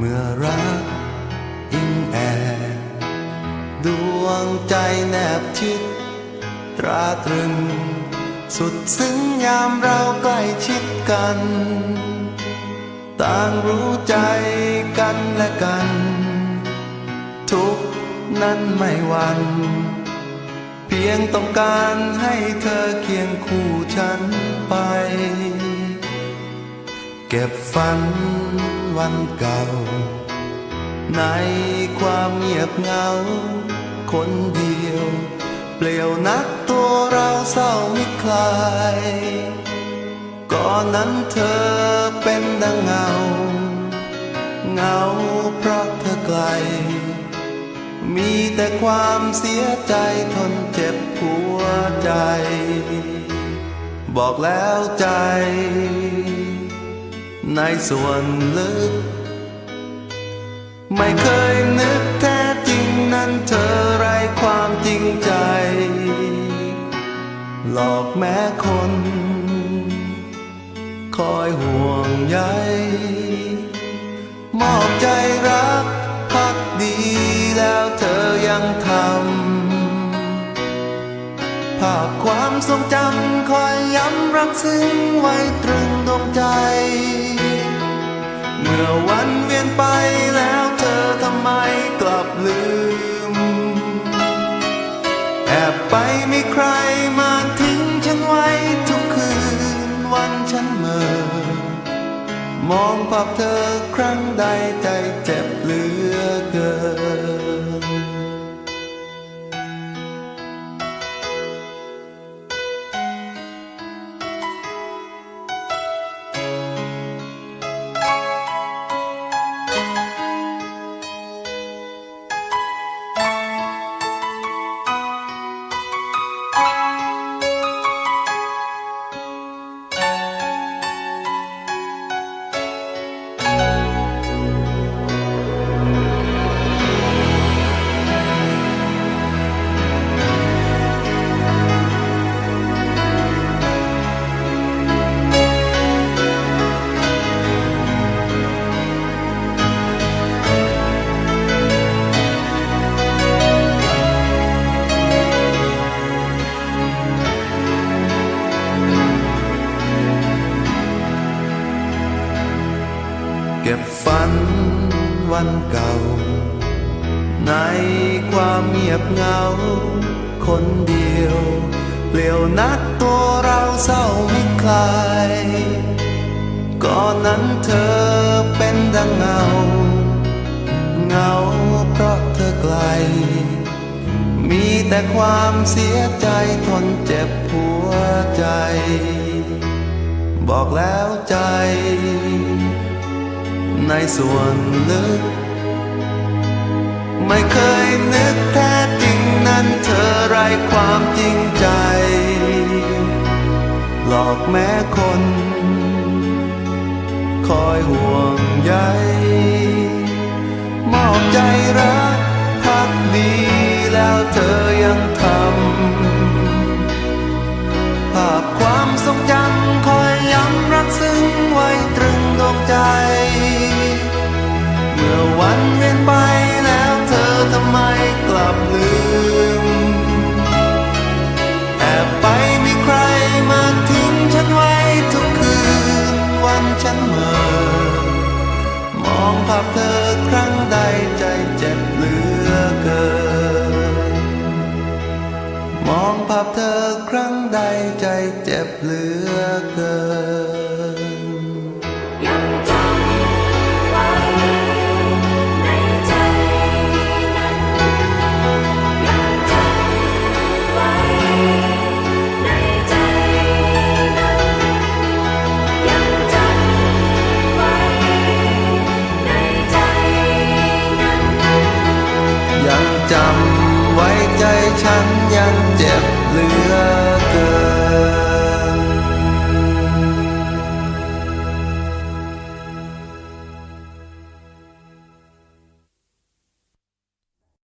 เมื่อรักอิงแอบดวงใจแนบชิด ตราตรึง สุดซึ้งยามเราใกล้ชิดกัน ต่างรู้ใจกันและกัน ทุกนั้นไม่วันนเพียงต้องการให้เธอเคียงคู่ฉันไป เก็บฝัน วันเก่า ในความเงียบเหงา คนเดียว เปลี่ยวนักตัวเราเศร้าไมิคลาย ก่อนนั้นเธอเป็นดังเงา เงาเพราะเธอไกล มีแต่ความเสียใจทนเจ็บหัวใจ บอกแล้วใจ ในส่วนลึก ไม่เคยนึกแท้จริงนั้นเธอไรความจริงใจ หลอกแม้คน คอยห่วงใยมอบใจรักพักดีแล้วเธอยังทำ ภาพความทรงจำคอยย้ำรักซึ้งไว้ตรึงดวงใจ เมื่อวันเวียนไปแล้วเธอทำไมกลับลืม แอบไปมีใครมาทิ้งฉันไว้ทุกคืนวันฉันเมื่อ มองภาพเธอครั้งใดใจเจ็บเหลือเกิน ฝันวันเก่า ในความเงียบเหงา คนเดียว เปลี่ยวนัดตัวเราเศร้าไม่คลายก่อนนั้นเธอเป็นดังเงา เงาเพราะเธอไกล มีแต่ความเสียใจทนเจ็บหัวใจ บอกแล้วใจ ในส่วนลึก ไม่เคยนึกแท้จริงนั้นเธอไรความจริงใจ หลอกแม้คน คอยห่วงใยมอบใจรักพักดีแล้วเธอ ภาพเธอครั้งใดใจเจ็บเหลือเกิน มองภาพเธอครั้งใดใจเจ็บเหลือเกิน